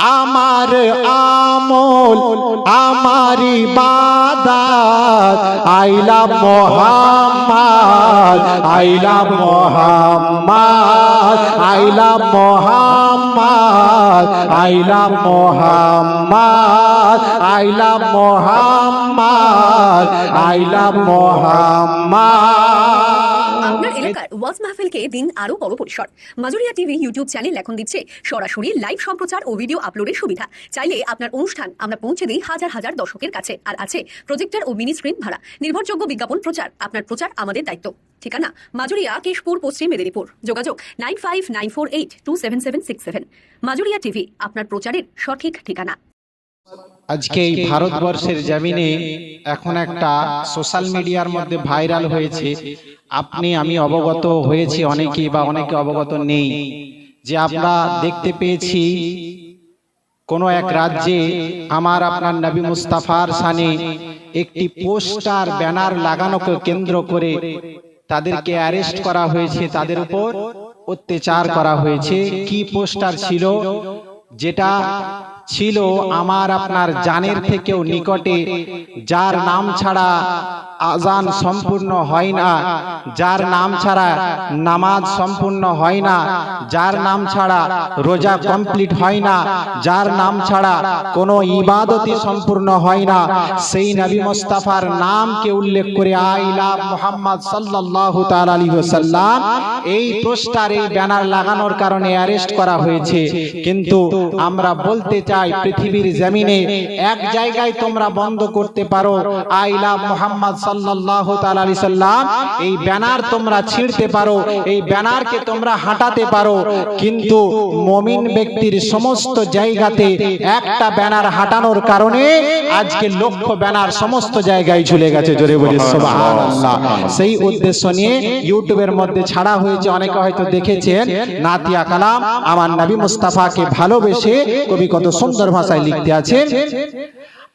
আমার আমল আমারি বাদাত। আইলা মোহাম্মদ আইলা মোহাম্মদ আইলা মোহাম্মদ আইলা মোহাম্মদ আইলা মোহাম্মদ আইলা মোহাম্মদ। এলাকার ওয়াজ মাহফিলকে দিন আরও বড় পরিসর। মাজুরিয়া টিভি ইউটিউব চ্যানেল এখন দিচ্ছে সরাসরি লাইভ সম্প্রচার ও ভিডিও আপলোডের সুবিধা। চাইলে আপনার অনুষ্ঠান আমরা পৌঁছে দিই হাজার হাজার দর্শকের কাছে। আর আছে প্রজেক্টর ও মিনি স্ক্রিন ভাড়া। নির্ভরযোগ্য বিজ্ঞাপন প্রচার, আপনার প্রচার আমাদের দায়িত্ব। ঠিকানা মাজুরিয়া কেশপুর, পশ্চিম মেদিনীপুর। যোগাযোগ nine five nine four eight two seven seven six seven Majuria TV, আপনার প্রচারের সঠিক ঠিকানা। আজকে এই ভারতবর্ষের জামিনে এখন একটা সোশ্যাল মিডিয়ার মধ্যে ভাইরাল হয়েছে। আপনি আমি অবগত হয়েছি অনেকে বা অনেকে অবগত নেই। যে আমরা দেখতে পেয়েছি কোন এক রাজ্যে আমার আপনার নবী মুস্তাফার সানে একটি পোস্টার ব্যানার লাগানোকে কেন্দ্র করে তাদেরকে অ্যারেস্ট করা হয়েছে। তাদের উপর অত্যাচার করা হয়েছে। কি পোস্টার ছিল? যেটা ছিল আমার আপনার জানের থেকেও নিকটে যার নাম ছাড়া আজান সম্পূর্ণ হয় না, যার নাম ছাড়া নামাজ সম্পূর্ণ হয় না, যার নাম ছাড়া রোজা কমপ্লিট হয় না, যার নাম ছাড়া কোনো ইবাদতি সম্পূর্ণ হয় না। সেই নবী মুস্তাফার নামকে উল্লেখ করে আইলা মোহাম্মদ সাল্লাল্লাহু তাআলা আলাইহি এই পোস্টার এই ব্যানার লাগানোর কারণে অ্যারেস্ট করা হয়েছে। কিন্তু আমরা বলতে চাই, পৃথিবীর জমিনে এক জায়গায় তোমরা বন্ধ করতে পারো আইলা মোহাম্মদ সাল্লাল্লাহু তাআলা সাল্লাম, এই ব্যানার তোমরা ছিঁড়তে পারো, এই ব্যানারকে তোমরা হাঁটাতে পারো, কিন্তু মমিন ব্যক্তির সমস্ত জায়গাতে একটা ব্যানার হাঁটানোর কারণে আজকে লক্ষ ব্যানার সমস্ত জায়গায় ঝুলে গেছে, জোরে সেই উদ্দেশ্য নিয়ে ইউটিউবের মধ্যে ছাড়া হয়েছে, অনেকে হয়তো দেখেছেন, নাতিয়া কালাম আমার নবী মুস্তাফাকে ভালোবেসে কবি কত সুন্দর ভাষায় লিখতে আছেন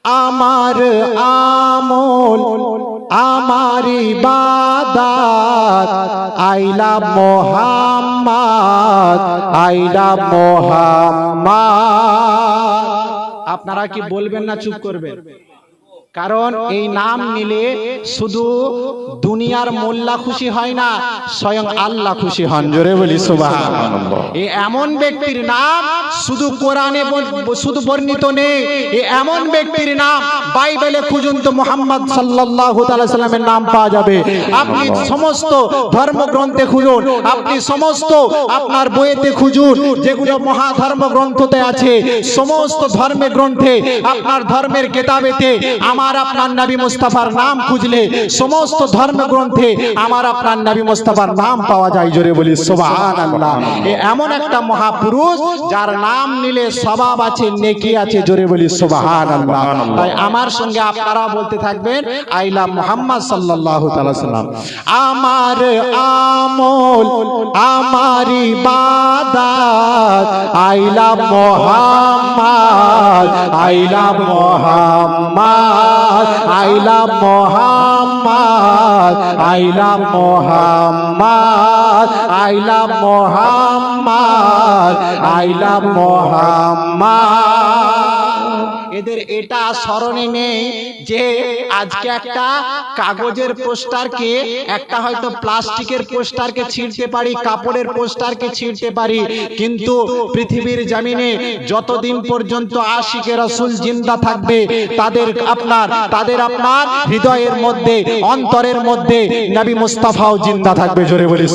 আমার আমল আমার ইবাদত। আইলা মোহাম্মদ আইলা মোহাম্মদ। আপনারা কি বলবেন না চুপ করবেন? কারণ এই নাম নিলে শুধু দুনিয়ার মোল্লা খুশি হয় না স্বয়ং আল্লাহ খুশি হন। জোরে বলি সুবহানাল্লাহ। এমন ব্যক্তির নাম শুধু কোরআনে শুধু বর্ণিত নেই। এই এমন ব্যক্তির নাম বাইবেলে খুঁজুন তো মোহাম্মদ সাল্লাল্লাহু তাআলা সাল্লামের নাম পাওয়া যাবে। আপনি সমস্ত ধর্মগ্রন্থে খুঁজুন। আপনি সমস্ত আপনার বইয়েতে খুঁজুন যেগুলো মহাধর্ম গ্রন্থতে আছে। সমস্ত ধর্মের গ্রন্থে আপনার ধর্মের কেতাবেতে আমার আপনার নবী মুস্তাফার নাম খুঁজলে সমস্ত ধর্ম গ্রন্থে আমার আপনার নবী মুস্তাফার নাম পাওয়া যায়। জোরে বলি, সুবহানাল্লাহ। এ এমন একটা মহাপুরুষ যার নাম নিলে স্বভাব আছে, নেকি আছে, জোরে বলি, সুবহানাল্লাহ। তাই আমার সঙ্গে আপনারা বলতে থাকবেন আইলা মুহাম্মদ তাআলা সাল্লাম। আমার আমল, আমার ইবাদত আইলা মুহাম্মদ আইলা মুহাম্মদ। আইলা মোহাম্মদ আইলা মোহাম্মদ আইলা মোহাম্মদ আইলা মুহাম্মদ। এদের এটা স্মরণে নেই যে আজকে একটা কাগজের পোস্টারকে, একটা হয়তো প্লাস্টিকের পোস্টারকে ছিঁড়তে পারি, কাপড়ের পোস্টারকে ছিঁড়তে পারি, কিন্তু পৃথিবীর জামিনে যতদিন পর্যন্ত আশিকে রসুল জিন্দা থাকবে, তাদের আপনার তাদের আপনার হৃদয়ের মধ্যে, অন্তরের মধ্যে নবী মুস্তাফাও জিন্দা থাকবে, জোরে বলি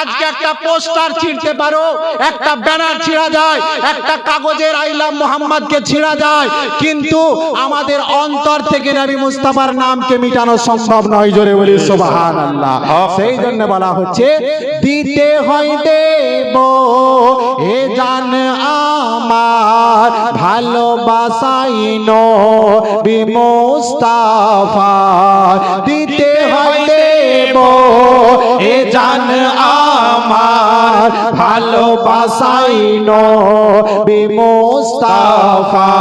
আজকে একটা পোস্টার ছিঁড়তে পারো, একটা ব্যানার ছিঁড়া যায়, একটা কাগজের আইলাম মোহাম্মদকে ছিঁড়া যায়। কিন্তু আমাদের অন্তর থেকে নবী মুস্তাফার নামকে মিটানো সম্ভব নয় জোরে বলি সুবহানাল্লাহ। সেই জন্য বলা হচ্ছে দিতে হয় দেব এ জান আমার ভালোবাসাই নবী মুস্তাফা দিতে হয় দেব এ জান আমার আমার ভালোবাসাই নবী মুস্তাফা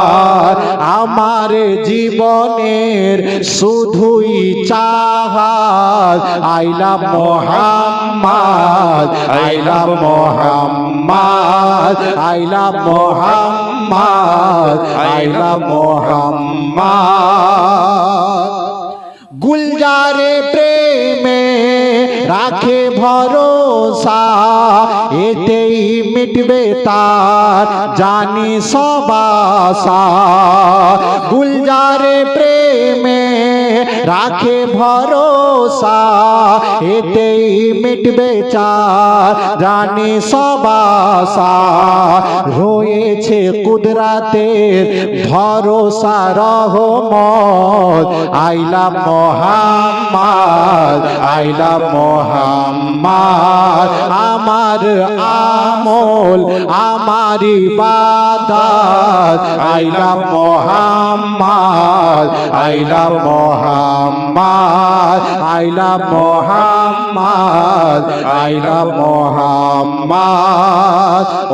আমার জীবনের শুধুই চাহাত আইলা মোহাম্মদ আইলা মোহাম্মদ আইলা মোহাম্মদ আইলা মোহাম্মদ। গুলজারে প্রেমে রাখে ভরসা, এতেই মিটবে তার, জানি সবাসা গুলজারে প্রেমে রাখে ভরসা, এতেই মিটবে চার, জানি সবাসা রয়েছে কুদরাতের ভরসা, রহমত। আইলা মোহাম্মদ আইলা মোহাম্মদ। আমার আমার আমল আমার ইবাদত আইলা মোহাম্মদ আইলা মোহাম্মদ আইলা মোহাম্মদ আইলা মোহাম্মদ।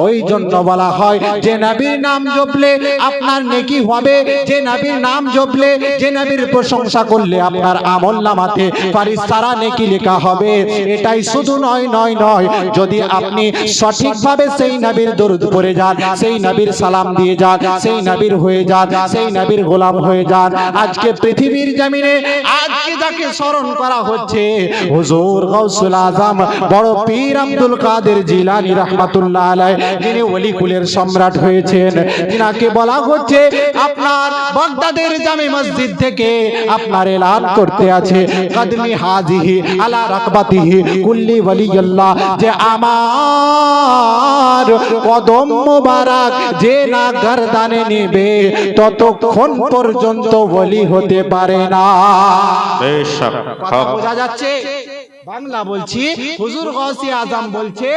ওই জন্য বলা হয়, যে নবীর নাম জপলে আপনার নেকি হবে, যে নবীর নাম জপলে, যে নবীর প্রশংসা করলে আপনার আমল নামাতে ফারিস্তারা নেকি লেখা হবে। এটাই শুধু নয় নয় নয় নয়। যদি আপনি সঠিকভাবে সেই নবীর দরুদ পড়ে যান, সেই নবীর সালাম দিয়ে যান, সেই নবীর হয়ে যান, সেই নবীর গোলাম হয়ে যান, আজকে পৃথিবীর জমিনে আজকে যাকে স্মরণ করা হচ্ছে, হুজুর গৌসুল আজম, বড় পীর আব্দুল কাদের জিলানী রহমাতুল্লাহ আলাই যিনি ওলি কুলের সম্রাট হয়েছেন, যিনাকে বলা হচ্ছে আপনার বাগদাদের জামে মসজিদ থেকে আপনার এলান করতে আছে। কদমি হাজিহি আলা রাকবাতিহি, কুল্লি ওয়ালিয়াল্লাহ যে আমার কদম মোবারক যে না গর্দানে নেবে ততক্ষণ পর্যন্ত বলি হতে পারে না। বোঝা যাচ্ছে? বাংলা বলছি, হুজুর গৌসি আজম বলছে,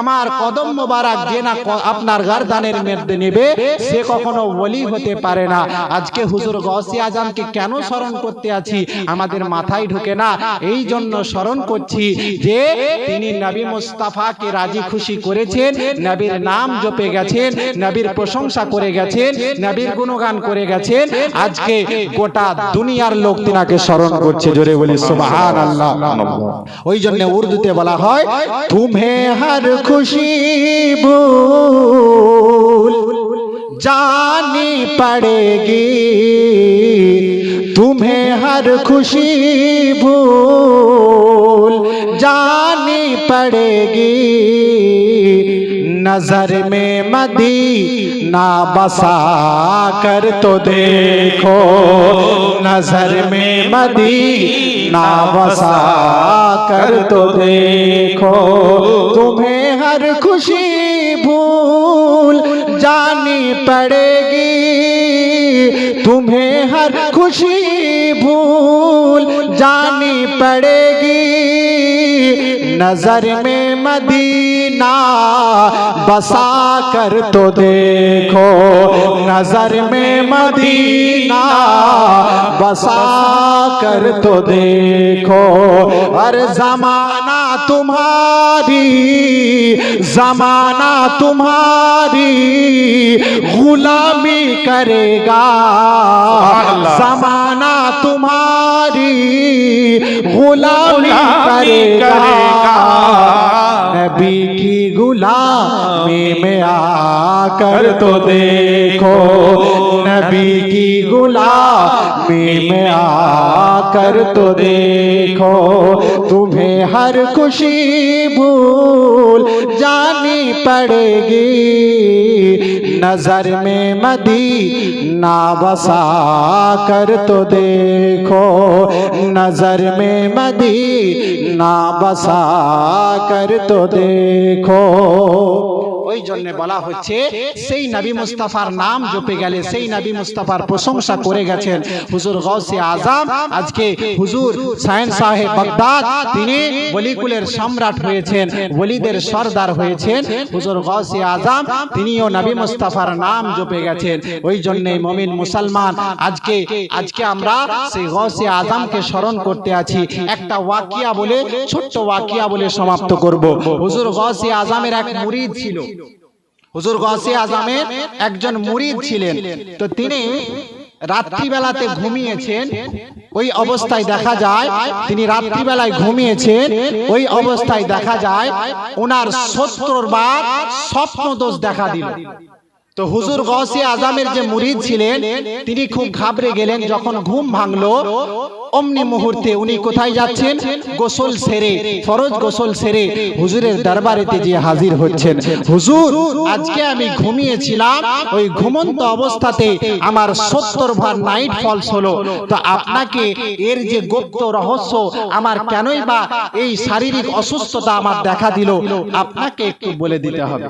আমার কদম মোবারক যে না আপনার গারদানের মধ্যে নেবে, সে কখনো ওলি হতে পারে না। আজকে হুজুর গৌসি আজমকে কেন স্মরণ করতে আছি? আমাদের মাথায় ঢুকে না। এই জন্য স্মরণ করছি যে, তিনি নবী মুস্তাফাকে রাজি খুশি করেছেন, নবীর নাম জপে গেছেন, নবীর প্রশংসা করে গেছেন, নবীর গুণগান করে গেছেন। আজকে গোটা দুনিয়ার লোক তিনাকে স্মরণ করছে। জোরে বলি সুবহান আল্লাহ ওই জন্য উর্দুতে বলা হয় তুমে হার খুশি জানি জানি পড়েগি। তুমে হর খুশি ভুল জানি পড়ে গিয়ে نظر میں مدینہ بسا کر تو دیکھو۔ نظر میں مدینہ بسا کر تو دیکھو۔ تمہیں ہر خوشی بھول جانی پڑے گی۔ تمہیں ہر خوشی بھول جانی پڑے گی۔ نظر میں مدینہ، بسا کر تو دیکھو۔ نظر میں مدینہ، بسا کر تو دیکھو۔ ہر زمانہ تمہاری زمانہ تمہاری غلامی کرے گا۔ زمانہ تمہاری غلامی کرے گا۔ نبی کی غلامی میں آ کر تو دیکھو، نبی کی غلامی میں آ کر تو دیکھو، تمہیں ہر خوشی بھول جانی پڑے گی۔ نظر میں مدینہ بسا کر تو دیکھو، نظر میں مدینہ بسا کر تو دیکھو۔ ওই জন্য বলা হচ্ছে, সেই নবী মুস্তাফার নাম জপে গেলে, সেই নবী মুস্তাফার প্রশংসা করে গেছেন। হুজুর গৌসে আজম, আজকে হুজুর সায়েন্স সাহেব বাগদাদ, তিনি বলিকুলের সম্রাট হয়েছেন, ওলিদের সর্দার হয়েছেন। হুজুর গৌসে আজম, তিনিও নবী মুস্তাফার নাম জপে গেছেন। ওই জন্যে মমিন মুসলমান, আজকে আজকে আমরা সেই গৌসে আজমকে স্মরণ করতে আছি। একটা ওয়াকিয়া বলে, ছোট্ট ওয়াকিয়া বলে সমাপ্ত করব। হুজুর গৌসে আজমের এক মুরিদ ছিল। হুজুর গৌসে আজমের একজন মুরিদ ছিলেন। তো তিনি রাত্রিবেলাতে ঘুমিয়েছেন। ওই অবস্থায় দেখা যায় তিনি রাত্রিবেলায় ঘুমিয়েছেন। ওই অবস্থায় দেখা যায় ওনার সত্তর বার স্বপ্ন দোষ দেখা দিল। তো হুজুর গৌসে আজমের যে মুরিদ ছিলেন তিনি খুব ঘাবড়ে গেলেন যখন ঘুম ভাঙলো। অমনি মুহূর্তে উনি কোথায় যাচ্ছেন? গোসল সেরে ফরজ গোসল সেরে হুজুরের দরবারেতে যে হাজির হচ্ছেন। হুজুর আজকে আমি ঘুমিয়েছিলাম ওই ঘুমন্ত অবস্থাতে আমার সত্তর ভার নাইট ফলস হলো। তো আপনাকে এর যে গুপ্ত রহস্য আমার কেনই বা এই শারীরিক অসুস্থতা আমার দেখা দিল? আপনাকে একটু বলে দিতে হবে।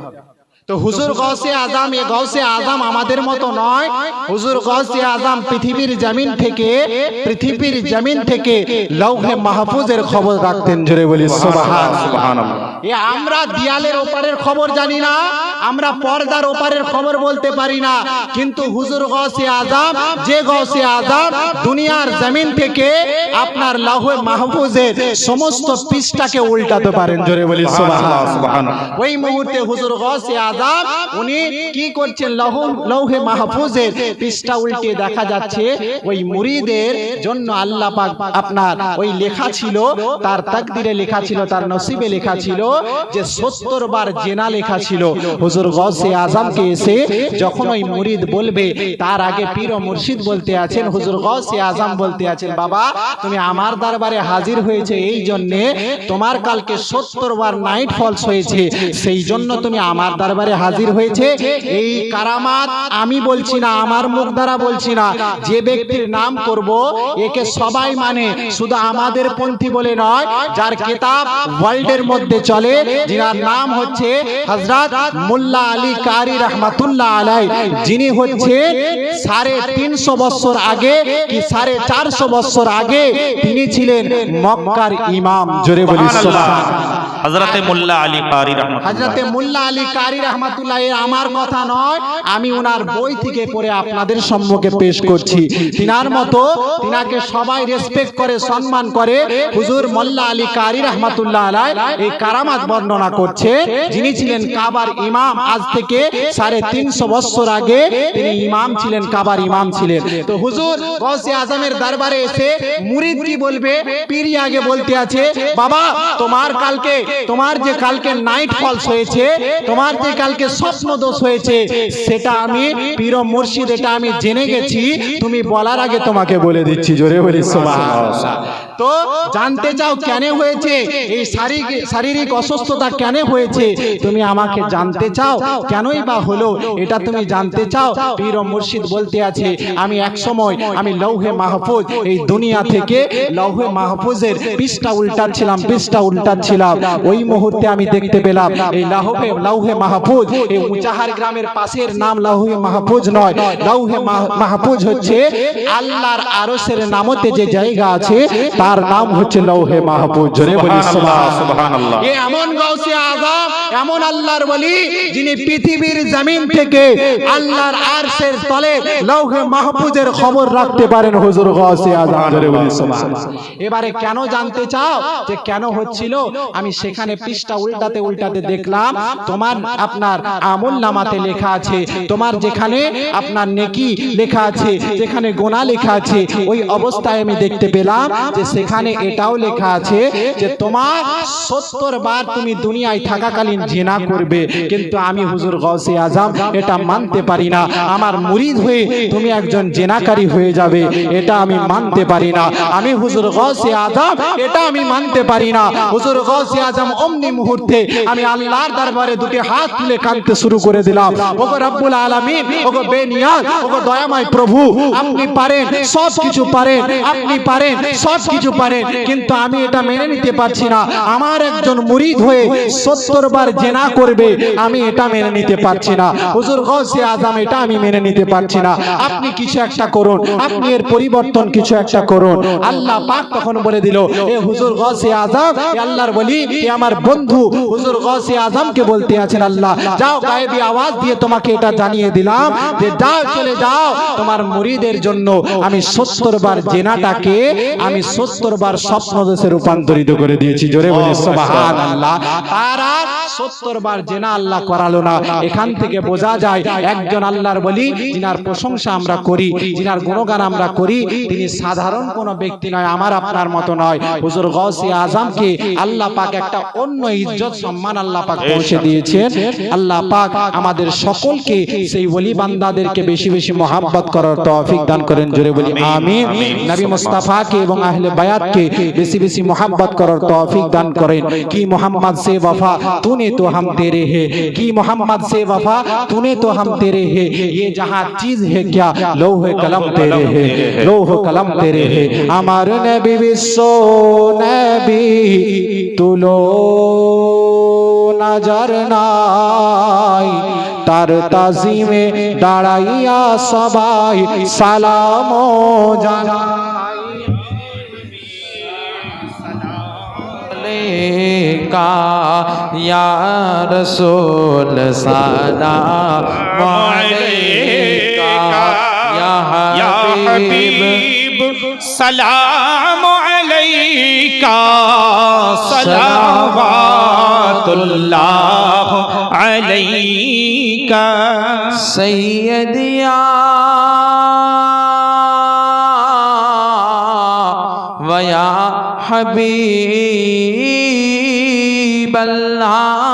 তো হুজুর গৌসে আজম এ গৌসে আজম আমাদের মতো নয়। হুজুর গৌসে আজম পৃথিবীর জমিন থেকে পৃথিবীর জমিন থেকে লৌহে মাহফুজের খবর রাখতেন জোরে বলি সুবহান সুবহানাল্লাহ। এ আমরা দিয়ালের ওপারের খবর জানি না আমরা পর্দার ওপারের খবর বলতে পারি না কিন্তু হুজুর গৌসে আজম যে গৌসে আজম দুনিয়ার জমিন থেকে আপনার লৌহে মাহফুজের সমস্ত পৃষ্ঠাকে উল্টাতে পারেন জোরে বলি সুবহান সুবহানাল্লাহ ওই মুহূর্তে হুজুর গৌসে আজম উনি কি করছেন? লৌহে মাহফুজের পৃষ্ঠা উল্টে দেখা যাচ্ছে, ওই মুরিদের জন্য আল্লাহ পাক আপনার ওই লেখা ছিল, তার তাকদিরে লেখা ছিল, তার নসিবে লেখা ছিল, যে সত্তর বার জেনা লেখা ছিল। হুজুর গৌসে আজমকে এসে যখন ওই মুরিদ বলবে, তার আগে পীর মুর্শিদ বলতে আছেন, হুজুর গৌসে আজম বলতে আছেন, বাবা, তুমি আমার দরবারে হাজির হয়েছে এই জন্যে, তোমার কালকে সত্তর বার নাইট ফলস হয়েছে, সেই জন্য তুমি আমার দরবারে হাজির হয়েছে এই কারামাত আমি বলছি না আমার মুখ দ্বারা বলছি না। যে ব্যক্তির নাম করব একে সবাই মানে শুধু আমাদের পন্থী বলে নয় যার কিতাব ওয়ার্ল্ডের মধ্যে চলে যার নাম হচ্ছে হযরত মোল্লা আলী কারি রহমাতুল্লাহ আলাই। যিনি হচ্ছে সাড়ে তিনশো বছর আগে কি সাড়ে চারশো বছর আগে তিনি ছিলেন মক্কার ইমাম। জোরে বলি সুবহান হযরতে মোল্লা আলী কারি হাজরতে মোল্লা আলী কারি রহমাতুল্লাহ এর আমার কথা নয়, আমি ওনার বই থেকে পড়ে আপনাদের সম্মুখে পেশ করছি। তিনার মতো তিনাকে সবাই রেসপেক্ট করে, সম্মান করে হুজুর মোল্লা আলী কারি রহমাতুল্লাহ আলাই এই কারামাত বর্ণনা করছে। যিনি ছিলেন কাবার ইমাম, আজ থেকে সাড়ে তিনশো বছর আগে তিনি ইমাম ছিলেন, কাবার ইমাম ছিলেন। তো হুজুর গৌসে আজমের দরবারে এসে মুরিদ কি বলবে? পীরি আগে বলতে আছে, বাবা, তোমার কালকে তোমার যে কালকে নাইট ফলস হয়েছে তোমার যে কালকে স্বপ্ন দোষ হয়েছে সেটা আমি পীর মুর্শিদ এটা আমি জেনে গেছি। তুমি বলার আগে তোমাকে বলে দিচ্ছি জোরে বলি সুবহানাল্লাহ তো জানতে চাও কেন হয়েছে? এই শারীরিক শারীরিক অসুস্থতা কেন হয়েছে? তুমি আমাকে জানতে চাও কেনই বা হলো? এটা তুমি জানতে চাও? পীর মুর্শিদ বলতে আছে, আমি এক সময় আমি লৌহে মাহফুজ, এই দুনিয়া থেকে লৌহে মাহফুজের পৃষ্ঠা উল্টাচ্ছিলাম পৃষ্ঠা উল্টাচ্ছিলাম। ওই মুহূর্তে আমি দেখতে পেলাম, এই লাহোহে লৌহে মাহফুজ, এই উচাহার গ্রামের পাশের নাম লৌহে মাহফুজ নয়। লৌহে মাহ- মাহফুজ হচ্ছে আল্লাহর আরশের নামতে যে জায়গা আছে তার নাম হচ্ছে লৌহে মাহফুজ। জোরে বলি সুবহানাল্লাহ এ এমন গৌসে আজম এমন আল্লাহর বলি যিনি পৃথিবীর জমিন থেকে আল্লাহর আরশের তলে লৌহে মাহফুজের খবর রাখতে পারেন হুজুর আজম জোরে বলি সুবহান এবারে কেন জানতে চাও যে কেন হচ্ছিল? আমি সেখানে পৃষ্ঠা উল্টাতে উল্টাতে দেখলাম তোমার আপনার আমল নামাতে লেখা আছে তোমার যেখানে আপনার নেকি লেখা আছে যেখানে গোনা লেখা আছে ওই অবস্থায় আমি দেখতে পেলাম যে সেখানে এটাও লেখা আছে যে তোমার সত্তর বার তুমি দুনিয়ায় থাকাকালীন জেনা করবে। কিন্তু আমি হুজুর গৌসে আজম এটা মানতে পারি না। আমার মুরিদ হয়ে তুমি একজন জেনাকারী হয়ে যাবে। এটা আমি মানতে পারি না। আমি হুজুর গৌসে আজম এটা আমি মানতে পারি না। হুজুর গৌসে আজম অমনি মুহূর্তে আমি আল্লাহর দরবারে দুটি হাত তুলে কাঁদতে শুরু করে দিলাম। ওগো রব্বুল আলামিন ওগো বেনিয়াজ ওগো দয়াময় প্রভু আপনি পারেন সব কিছু পারেন আপনি পারেন। সব কিছু কিছু পারেন কিন্তু আমি এটা মেনে নিতে পারছি না। আমার একজন মুরিদ হয়ে সত্তর বার জেনা করবে, আমি এটা মেনে নিতে পারছি না। হুজুর গৌসে আজম, এটা আমি মেনে নিতে পারছি না। আপনি কিছু একটা করুন, আপনি এর পরিবর্তন কিছু একটা করুন। আল্লাহ পাক তখন বলে দিল, এ হুজুর গৌসে আজম আল্লাহর বলি এ আমার বন্ধু। হুজুর গৌসে আজমকে বলতে আছেন, আল্লাহ, যাও গায়েবী আওয়াজ দিয়ে তোমাকে এটা জানিয়ে দিলাম যে যাও, চলে যাও। তোমার মুরিদের জন্য আমি সত্তর বার জেনাটাকে আমি সত্তর বার স্বপ্ন দেশে রূপান্তরিত করে দিয়েছি। জোরে বলে সুবহান আল্লাহ। আর আর সত্তর বার জেনা আল্লাহ করালো না। এখান থেকে বোঝা যায় একজন আল্লাহর বলি যিনার প্রশংসা আমরা করি যিনার গুণগান আমরা করি তিনি সাধারণ কোনো ব্যক্তি নয় আমার আপনার মতো নয়। হুজুর গৌসে আজমকে আল্লাহ পাক একটা অন্য ইজ্জত সম্মান আল্লাহ পাক পৌঁছে দিয়েছেন। আল্লাহ পাক আমাদের সকলকে সেই ওলি বান্দাদেরকে বেশি বেশি মহাব্বত করার তৌফিক দান করেন। জোরে বলি আমিন। নবী মুস্তাফাকে এবং আহলে বায়াতকে بسی বেশি মোহাম্মত করার توفیق دن کریں کی محمد سے وفا تو نے تو ہم تیرے ہے کی محمد سے وفا تو نے تو ہم تیرے ہے یہ جہاں چیز ہے کیا لوہ کلم تیرے ہے لوہ کلم تیرے ہے ہمارے نبی بسو سو نبی تو لو نظر نائی تازی میں দাঁড়াইয়া সবাই সালাম জানা का या रसूल सलाम अलैका या या हबीब हबीब सलाम अलैका सलावतुल्लाह अलैका सैयदिया वया हबीब अल्लाह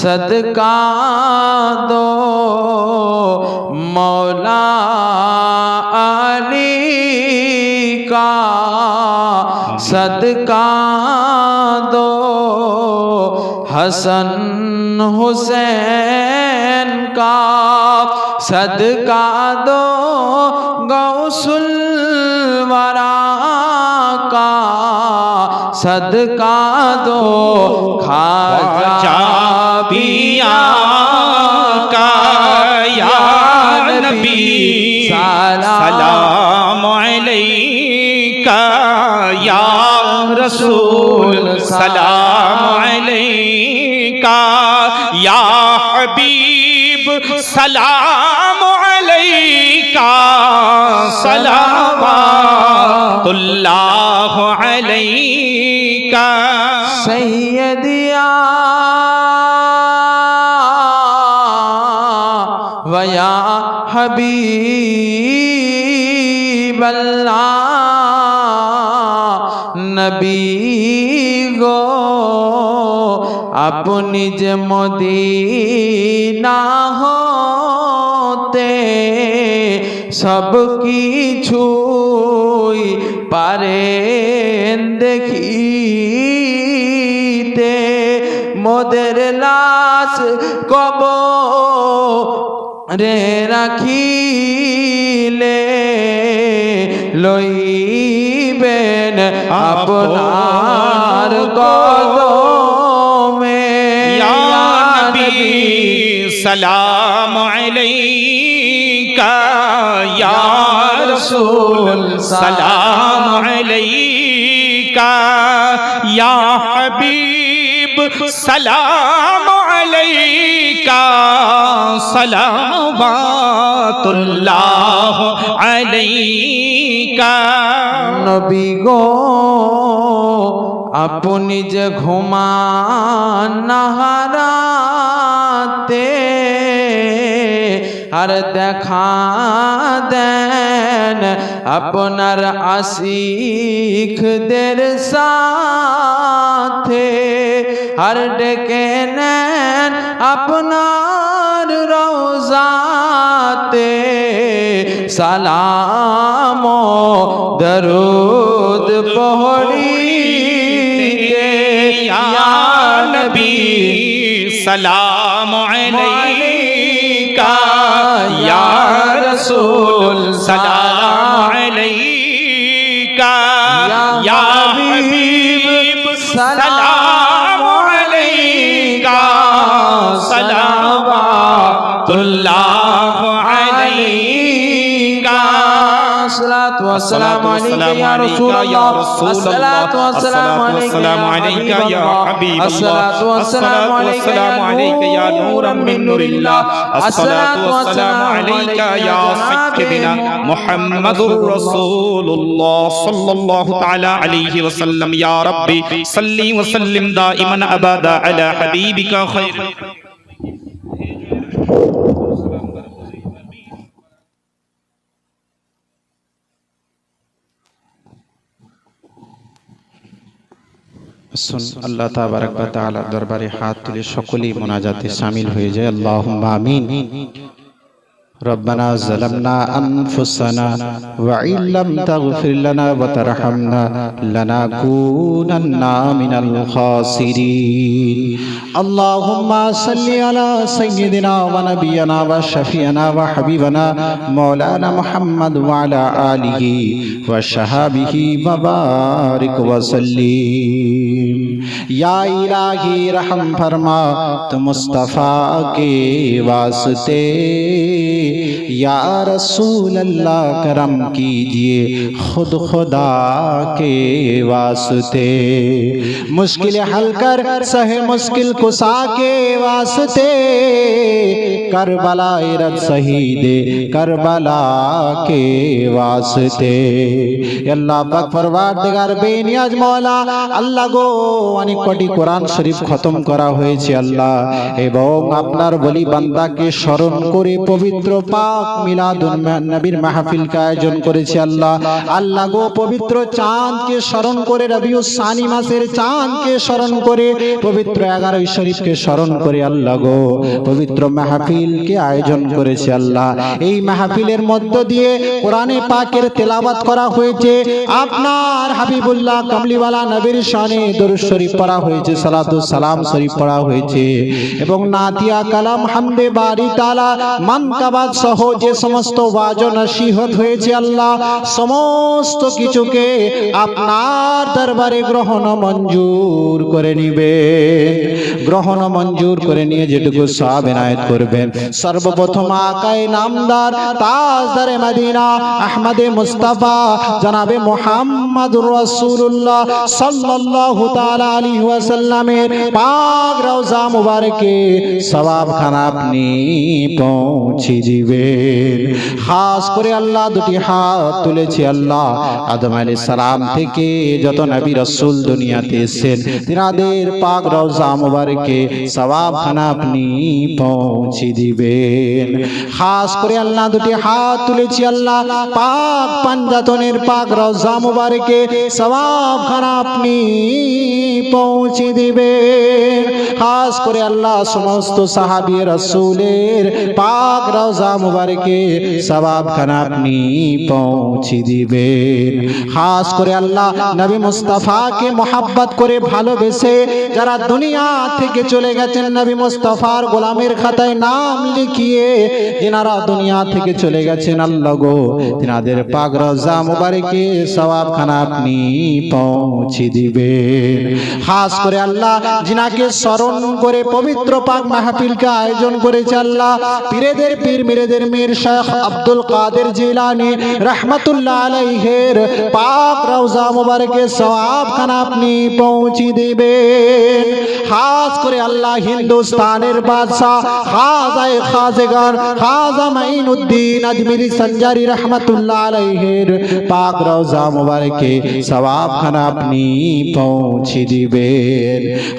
सदका दो मौला अली का सदका दो हसन हुसैन का सदका दो गौसुल সদকা দো খাজা পিয়া কায়া নবী সালাম আলাইকা ইয়া রাসূল সালাম আলাইকা ইয়া হাবিব সালাম আলাইকা सलावतुल्लाह अलैका सैयदिया वया हबीब আপনি যে মদিনা হতে সব কিছুই পারেন দেখিতে মোদের লাশ কব রে রাখিলে লইবেন আপনার কদমে সালাম আলাইকা ইয়া রাসূল সালাম আলাইকা ইয়া হাবিব সালাম আলাইকা সালামাতুল্লাহ আলাইকা। নবী গো, আপনি যে ঘুমান নাহারা আর দেখা দেন আপনার আশিখদের সাথে আর ডেকে নেন আপনার রওজাতে সালাম দরুদ পহড়িতে ইয়া নবী সালাম আলাইকা یا رسول سلام والسلام عليك يا رسول الله. الصلاة والسلام عليك يا حبيب الله. الصلاة والسلام عليك يا نورا من نور الله. الصلاة والسلام عليك يا سيدنا محمد رسول الله. صلى الله تعالى عليه وسلم. يا ربي صلي وسلم دائما أبدا على حبيبك خير. শুন, আল্লাহ তাবারক ওয়া তাআলার দরবারে হাত তুলে সকলেই মোনাজাতে শামিল হয়ে যায়। আল্লাহুম্মা আমিন। ربنا ظلمنا أنفسنا وإن لم تغفر لنا وترحمنا لنكونن من الخاسرين. اللهم صل على سيدنا ونبينا وشفينا وحبيبنا مولانا محمد وعلى آله وصحابه وبارك وسلم. یا الہی رحم فرما، تو مصطفیٰ کے واسطے، یا رسول اللہ کرم کیجیے، خود خدا کے واسطے۔ مشکل حل کر، سہ مشکل کسا کے واسطے۔ کربلا رد شہید کربلا کے واسطے۔ اللہ پاک پروردگار بے نیاز مولا، اللہ گو অনেক কটি কোরআন শরীফ খতম করা হয়েছে আল্লাহ। এবং আপনার বলি বান্দাকে স্মরণ করে পবিত্র পাক মিলাদুন নবীর মাহফিলকে আয়োজন করেছে আল্লাহ। আল্লাহ গো, পবিত্র চাঁদকে স্মরণ করে মাসের চাঁদকে স্মরণ করে, পবিত্র শরীফকে স্মরণ করে আল্লাহ গো, পবিত্র মাহফিলকে আয়োজন করেছে আল্লাহ। এই মাহফিলের মধ্য দিয়ে কোরআনে পাকের তেলাওয়াত করা হয়েছে। আপনার হাবিবুল্লাহ কামলিওয়ালা নবীর শানে দরুদ শরীফ পড়া হয়েছে, সালাতু সালাম শরীফ পড়া হয়েছে। এবং নাতিয়া কালাম হামদে বাড়ি তালা মানকাবাদ সহ যে সমস্ত ওয়াজ ও নসিহত হয়েছে আল্লাহ, সমস্ত কিছুকে আপনার দরবারে গ্রহণ মঞ্জুর করে নিবে। গ্রহণ মঞ্জুর করে নিয়ে যেটুকু সব এনায়েত করবেন। সর্বপ্রথম আকাই নামদার তাজদারে মদিনা, আহমদে মুস্তাফা, জনাবে মোহাম্মদুর রাসূলুল্লাহ সাল্লাল্লাহু তাআলা আলাইহি ওয়াসাল্লামের পাক রওজা মুবারকে সওয়াব খানা আপনি পৌঁছে দিবেন। খাস করে আল্লাহ দুটি হাত তুলেছি আল্লাহ আদম আলাইহিস সালাম থেকে যত নবী রাসূল দুনিয়াতে এসেছেন, তিনাদের পাক রওজা মুবারকে সওয়াব খানা আপনি পৌঁছে দিবেন। খাস করে আল্লাহ দুটি হাত তুলেছি আল্লাহ পাক পাঞ্জাতনের পাক রওজা মুবারকে সওয়াব খানা আপনি পৌঁছে দিবেন খাস করে আল্লাহ সমস্ত সাহাবী রসুলের পাক রওজা মুবারকে সওয়াব খানা আপনি পৌঁছে দিবেন। খাস করে আল্লাহ নবী মুস্তাফাকে মোহাব্বত করে ভালোবেসে যারা দুনিয়া থেকে চলে গেছেন নবী মুস্তাফার গোলামের খাতায় নাম লিখিয়ে যেনারা দুনিয়া থেকে চলে গেছেন, আল্লাহ গো, তিনাদের পাক রওজা মুবারকে সওয়াব খানা আপনি পৌঁছে দিবেন। খাস করে আল্লাহ, জিনাকে স্মরণ করে পবিত্র পাক মাহফিলকে আয়োজন করেছে আল্লাহ। পীরেদের পীর, মিরেদের মীর শেখ আব্দুল কাদের জিলানী রহমাতুল্লাহ আলাইহের পাক রওজা মুবারকে সওয়াব খানা আপনি পৌঁছে দিবেন। খাস করে আল্লাহ হিন্দুস্তানের বাদশাহ খাজায়ে খাজেগান খাজা মাইনুদ্দিন আজমিরি সঞ্জারি রহমাতুল্লাহ আলাইহের পাক রওজা মুবারকে সওয়াব খানা আপনি পৌঁছে দিবেন।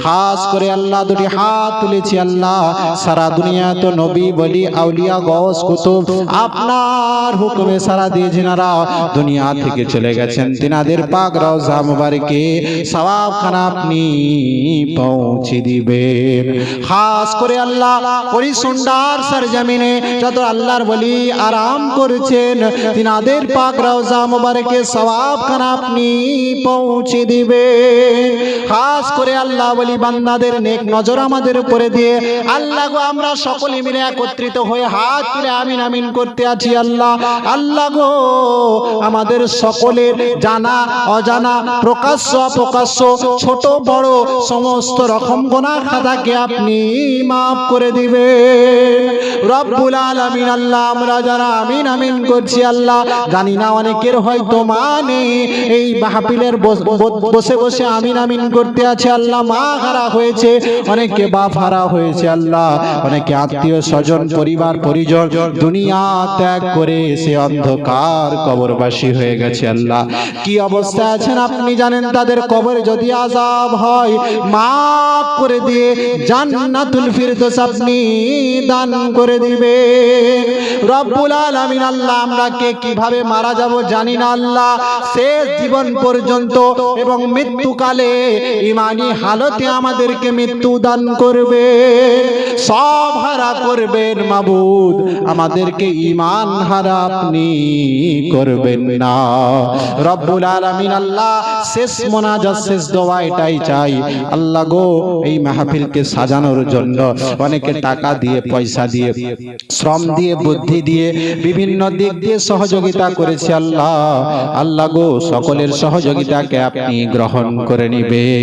খাস করে আল্লাহ দুটি হাত তুলেছি আল্লাহ। সারা দুনিয়া তো নবী বলি আউলিয়া গস কুতুব। আপনার হুকুমে সারা দিয়ে যিনারা দুনিয়া থেকে চলে গেছেন। তিনাদের পাক রওজা মুবারকে সওয়াব খানা আপনি পৌঁছে দিবেন। খাস করে আল্লাহ পরিসুন্ডার সরজমিনে যত আল্লাহর বলি আরাম করেছেন, তিনাদের পাক রওজা মুবারকে সওয়াব খানা আপনি পৌঁছে দিবেন। খাস করে আল্লাহ বলি, বান্দাদের নেক নজর আমাদের উপরে দিয়ে। আল্লাহ গো, আমরা সকলে মিলে একত্রিত হয়ে হাত তুলে আমিন আমিন করতে আছি আল্লাহ। আল্লাহ গো, আমাদের সকলের জানা, অজানা, প্রকাশ্য, অপ্রকাশ্য, ছোট, বড় সমস্ত রকম গোনা খাতাকে আপনি মাফ করে দিবেন রব্বুল আলামিন আল্লাহ, আমরা যারা আমিন আমিন করছি আল্লাহ, জানি না অনেকের হয়তো মানে এই মাহফিলের বসে বসে আমিন আমিন করতে আছে আল্লাহ, মা হারা হয়েছে অনেকে বাপ হারা হয়েছে আল্লাহ অনেকে আত্মীয় স্বজন, পরিবার, পরিজন, দুনিয়া ত্যাগ করে সে অন্ধকার কবরবাসী হয়ে গেছে আল্লাহ। কি অবস্থা আছেন আপনি জানেন? তাদের কবরে যদি আজাব হয়, মাফ করে দিয়ে জান্নাতুল ফিরদৌস আপনি দান করে দিবেন। রব্বুল আলামিন আল্লাহ, আমরা কে কীভাবে মারা যাব জানি না আল্লাহ। শেষ জীবন পর্যন্ত এবং মৃত্যুকালে ইমানি হালতে আমাদেরকে মৃত্যু দান করবে। সব হারা করবেন মাবুদ। আমাদেরকে ইমান হারা আপনি করবেন না। রব্বুল আলামিন আল্লাহ শেষ মোনাজাত শেষ দোয়া এটাই চাই। আল্লাহ গো এই মাহফিলকে সাজানোর জন্য অনেকে টাকা দিয়ে পয়সা দিয়ে শ্রম দিয়ে বুদ্ধি দিয়ে বিভিন্ন দিক দিয়ে সহযোগিতা করেছে আল্লাহ। আল্লাহ গো সকলের সহযোগিতাকে আপনি গ্রহণ করে নিবেন।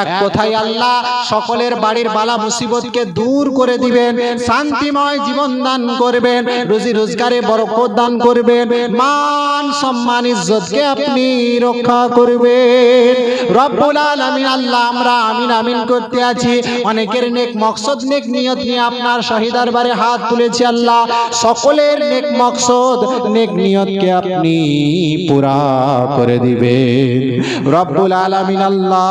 এক কথায় আল্লাহ সকলের বাড়ির বালা মুসিবতকে দূর করে দিবেন, শান্তিময় জীবন দান করবেন, রুজি রোজগারে বরকত দান করবেন, মান সম্মান ইজ্জতকে আপনি রক্ষা করবেন। রব্বুল আল্লাহ, আমরা আমিন আমিন করতে আছি। অনেকের নেক মকসদ, নেক নিয়ত নিয়ে আপনার শহীদার বারে হাত তুলেছি আল্লাহ। সকলের নেক মকসদ, নেক নিয়তকে আপনি পুরা করে দিবেন। রব্বুল আলামিন আল্লাহ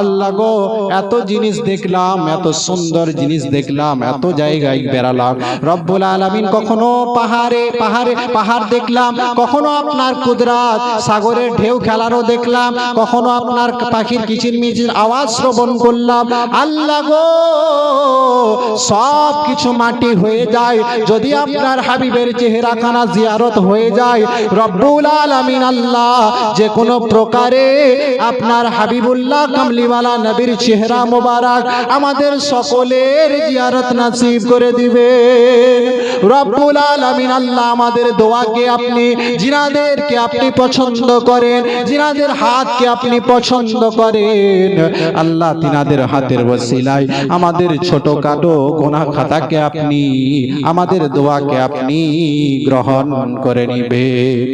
আল্লাহ গো, এত জিনিস দেখলাম, এত সুন্দর জিনিস দেখলাম, এত জায়গায় বেড়ালাম। রব্বুল আলামিন কখনো পাহাড়ে পাহাড়ে, পাহাড় দেখলাম, কখনো আপনার কুদরাত, সাগরের ঢেউ খেলারও দেখলাম, কখনো আপনার পাখির কিচির মিচির আওয়াজ শ্রবণ করলাম। আল্লাহ গো সব কিছু মাটি হয়ে যায়, যদি আপনার হাবিবের চেহারা খানা জিয়ারত হয়ে যায়, রব্বুল আলামিন আল্লাহ, যে কোনো প্রকারে আপনার হাবিবুল্লাহ কামলিওয়ালা নবীর চেহারা মোবারক আমাদের সকলের জিয়ারত নাসিব করে দিবে। রব্বুল আলামিন আল্লাহ আমাদের দোয়াকে আপনি, জিনাদেরকে আপনি পছন্দ করেন, জিনাদের হাতকে আপনি পছন্দ করেন। আল্লাহ তিনাদের হাতের বসিলায় আমাদের ছোট কাটো গোনা খাতাকে আপনি, আমাদের দোয়াকে আপনি গ্রহণ করে নিবেন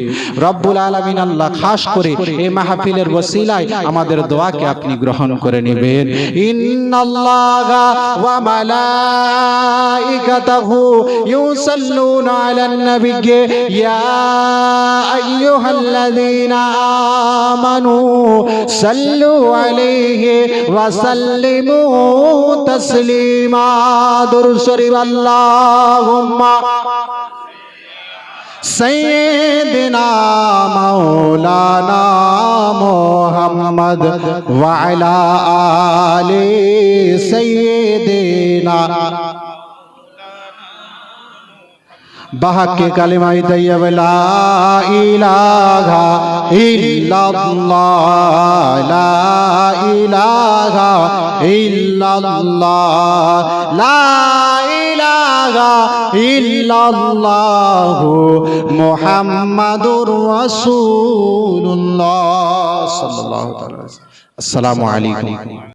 রব্বুল আলামিন আল্লাহ খাস করে এই মাহফিলের বসিলায় আমাদের দোয়াকে আপনি গ্রহণ করে নেবেন। ইন্নাল্লাহা ওয়া মালাইকাতাহু ইউসাল্লুনা আলান নাবিয়্যি। ইয়া আইয়ুহাল্লাযীনা আমানু সাল্লু আলাইহি ওয়া سيدنا مولانا محمد وعلى آل سيدنا بحق کلمہ طیب لا الہ الا اللہ لا الہ الا اللہ لا ইলাহা ইল্লাল্লাহ মুহাম্মাদুর আসসালামু আলাইকুম।